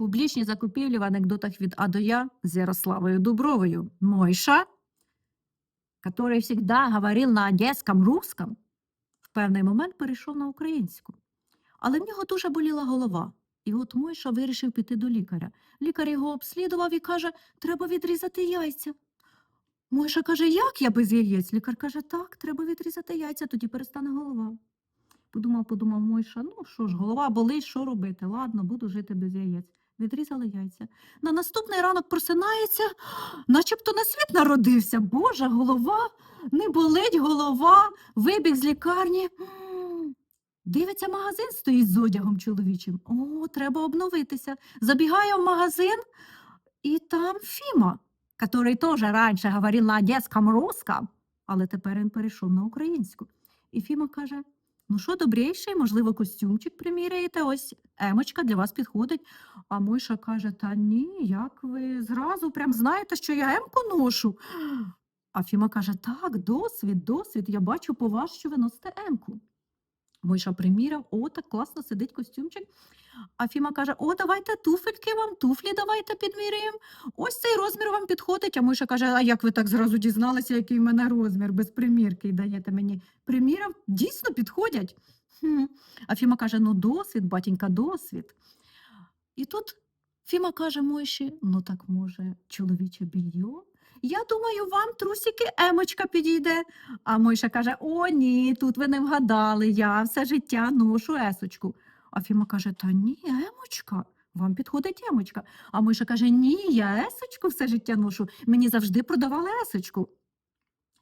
Публічні закупівлі в анекдотах від А до Я з Ярославою Дубровою. Мойша, который всегда говорил на одеському русском, в певний момент перейшов на українську. Але в нього дуже боліла голова. І от Мойша вирішив піти до лікаря. Лікар його обслідував і каже, треба відрізати яйця. Мойша каже, як я без яєць? Лікар каже, так, треба відрізати яйця, тоді перестане голова. Подумав, подумав Мойша, ну що ж, голова болить, що робити? Ладно, буду жити без яєць. Відрізали яйця. На наступний ранок просинається, начебто на світ народився. Боже, голова, не болить голова, вибіг з лікарні. Дивиться, магазин стоїть з одягом чоловічим. О, треба обновитися. Забігає в магазин, і там Фіма, який теж раніше говорив на одеському русском, але тепер він перейшов на українську. І Фіма каже: Ну що, добріший, можливо, костюмчик приміряєте, ось емочка для вас підходить. А Мойша каже: Та ні, як ви зразу прям знаєте, що я емку ношу. А Фіма каже: Так, досвід, досвід. Я бачу по вас, що ви носите емку. Мойша приміряв, о, так класно сидить костюмчик. А Фіма каже: О, давайте туфельки вам, туфлі давайте підміряємо. Ось цей розмір вам підходить. А Мойша каже: А як ви так зразу дізналися, який в мене розмір без примірки і даєте мені? Приміряв, дійсно підходять. Хм. А Фіма каже: Ну, досвід, батінька, досвід. І тут Фіма каже Мойші: Ну так може, чоловіче більйо? Я думаю, вам трусики емочка підійде. А Мойша каже: О, ні, тут ви не вгадали, я все життя ношу есочку. А Фіма каже: Та ні, емочка, вам підходить емочка. А Мойша каже: Ні, я есочку все життя ношу. Мені завжди продавали есочку.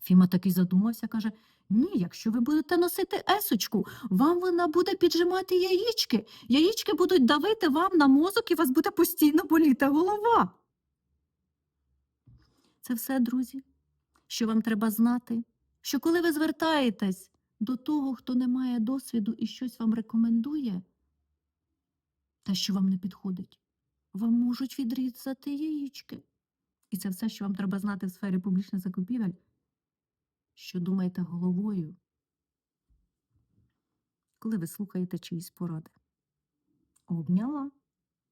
Фіма такий задумався, каже: Ні, якщо ви будете носити есочку, вам вона буде піджимати яєчки. Яєчки будуть давити вам на мозок і вас буде постійно боліти голова. Це все, друзі, що вам треба знати, що коли ви звертаєтесь до того, хто не має досвіду і щось вам рекомендує, те, що вам не підходить, вам можуть відрізати яєчки. І це все, що вам треба знати в сфері публічних закупівель, що думаєте головою, коли ви слухаєте чиїсь поради. Обняла.